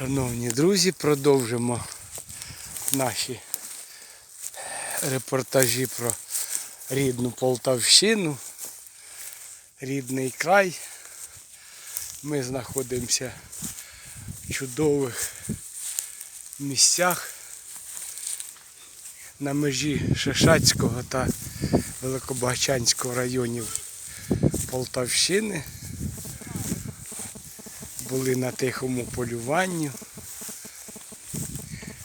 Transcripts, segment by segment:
Шановні друзі, продовжимо наші репортажі про рідну Полтавщину, рідний край. Ми знаходимося в чудових місцях на межі Шишацького та Великобагачанського районів Полтавщини. Були на тихому полюванні,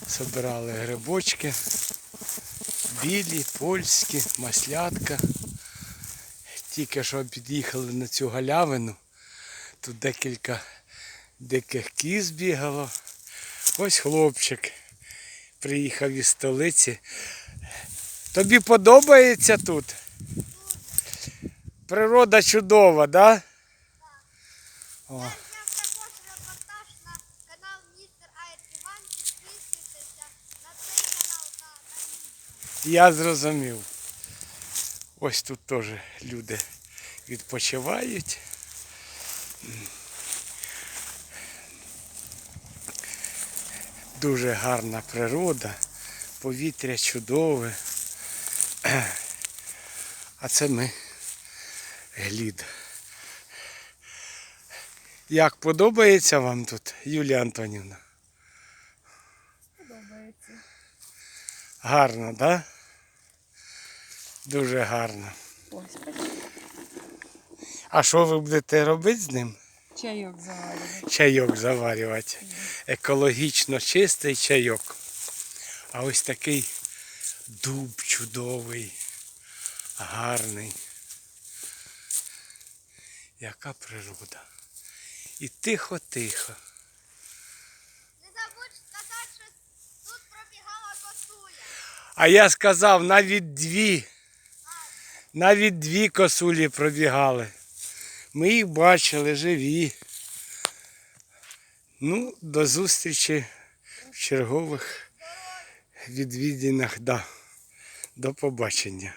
збирали грибочки, білі, польські, маслятка. Тільки що під'їхали на цю галявину. Тут декілька диких кіз бігало. Ось хлопчик приїхав із столиці. Тобі подобається тут? Природа чудова, так? Да? О. Я зрозумів. Ось тут теж люди відпочивають. Дуже гарна природа, повітря чудове. А це ми глід. Як подобається вам тут, Юлія Антонівна? Подобається. Гарно, так? Да? Дуже гарно. Ось, А що ви будете робити з ним? чайок заварювати. Чайок заварювати. Екологічно чистий чайок. А ось такий дуб чудовий, гарний. Яка природа. І тихо-тихо. Не забудь сказати, що тут пробігала косуля. А я сказав, навіть дві. Навіть дві косулі пробігали. Ми їх бачили живі. Ну, до зустрічі в чергових відвідинах. Да. До побачення.